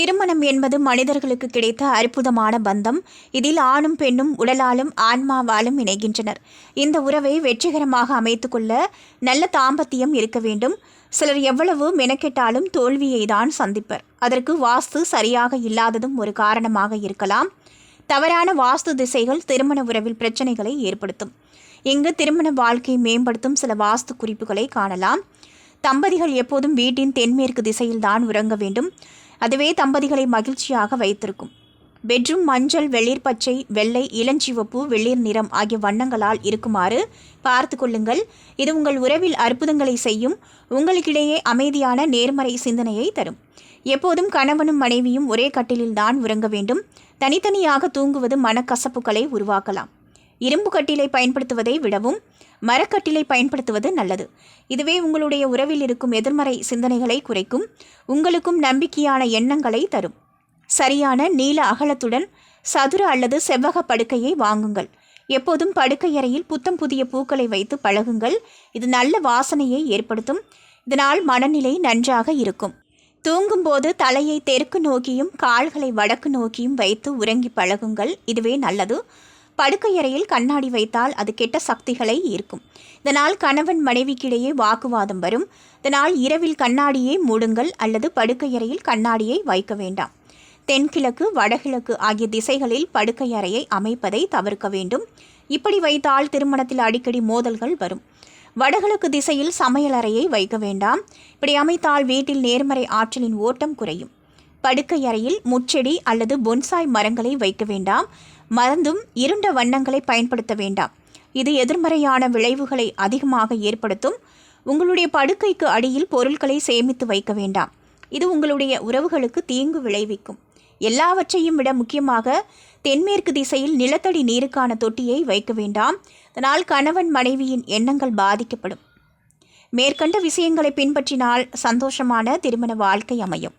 திருமணம் என்பது மனிதர்களுக்கு கிடைத்த அற்புதமான பந்தம். இதில் ஆணும் பெண்ணும் உடலாலும் ஆன்மாவாலும் இணைகின்றனர். இந்த உறவை வெற்றிகரமாக அமைத்துக்கொள்ள நல்ல தாம்பத்தியம் இருக்க வேண்டும். சிலர் எவ்வளவு மெனக்கெட்டாலும் தோல்வியை தான் சந்திப்பர். அதற்கு வாஸ்து சரியாக இல்லாததும் ஒரு காரணமாக இருக்கலாம். தவறான வாஸ்து திசைகள் திருமண உறவில் பிரச்சனைகளை ஏற்படுத்தும். இங்கு திருமண வாழ்க்கை மேம்படுத்தும் சில வாஸ்து குறிப்புகளை காணலாம். தம்பதிகள் எப்போதும் வீட்டின் தென்மேற்கு திசையில்தான் உறங்க வேண்டும். அதுவே தம்பதிகளை மகிழ்ச்சியாக வைத்திருக்கும். பெட்ரூம் மஞ்சள் வெளிர் பச்சை வெள்ளை இளஞ்சிவப்பு வெளிர் நிறம் ஆகிய வண்ணங்களால் இருக்குமாறு பார்த்து கொள்ளுங்கள். இது உங்கள் உறவில் அற்புதங்களை செய்யும் உங்களுக்கிடையே அமைதியான நேர்மறை சிந்தனையை தரும். எப்போதும் கணவனும் மனைவியும் ஒரே கட்டிலில்தான் உறங்க வேண்டும். தனித்தனியாக தூங்குவது மனக்கசப்புகளை உருவாக்கலாம். இரும்பு கட்டிலை பயன்படுத்துவதை விடவும் மரக்கட்டிலை பயன்படுத்துவது நல்லது. இதுவே உங்களுடைய உறவில் இருக்கும் எதிர்மறை சிந்தனைகளை குறைக்கும் உங்களுக்கும் நம்பிக்கையான எண்ணங்களை தரும். சரியான நீல அகலத்துடன் சதுர அல்லது செவ்வக படுக்கையை வாங்குங்கள். எப்போதும் படுக்கையறையில் புத்தம் புதிய பூக்களை வைத்து பழகுங்கள். இது நல்ல வாசனையை ஏற்படுத்தும். இதனால் மனநிலை நன்றாக இருக்கும். தூங்கும்போது தலையை தெற்கு நோக்கியும் கால்களை வடக்கு நோக்கியும் வைத்து உறங்கி பழகுங்கள். இதுவே நல்லது. படுக்கையறையில் கண்ணாடி வைத்தால் அது கெட்ட சக்திகளை ஈர்க்கும். இதனால் கணவன் மனைவிக்கிடையே வாக்குவாதம் வரும். இதனால் இரவில் கண்ணாடியை மூடுங்கள் அல்லது படுக்கையறையில் கண்ணாடியை வைக்க வேண்டாம். தென்கிழக்கு வடகிழக்கு ஆகிய திசைகளில் படுக்கையறையை அமைப்பதை தவிர்க்க வேண்டும். இப்படி வைத்தால் திருமணத்தில் அடிக்கடி மோதல்கள் வரும். வடகிழக்கு திசையில் சமையலறையை வைக்க வேண்டாம். இப்படி அமைத்தால் வீட்டில் நேர்மறை ஆற்றலின் ஓட்டம் குறையும். படுக்கையறையில் முச்செடி அல்லது பொன்சாய் மரங்களை வைக்க வேண்டாம். மறந்தும் இருண்ட வண்ணங்களை பயன்படுத்த வேண்டாம். இது எதிர்மறையான விளைவுகளை அதிகமாக ஏற்படுத்தும். உங்களுடைய படுக்கைக்கு அடியில் பொருட்களை சேமித்து வைக்க வேண்டாம். இது உங்களுடைய உறவுகளுக்கு தீங்கு விளைவிக்கும். எல்லாவற்றையும் விட முக்கியமாக தென்மேற்கு திசையில் நிலத்தடி நீருக்கான தொட்டியை வைக்க வேண்டாம். இதனால் கணவன் மனைவியின் எண்ணங்கள் பாதிக்கப்படும். மேற்கண்ட விஷயங்களை பின்பற்றினால் சந்தோஷமான திருமண வாழ்க்கை அமையும்.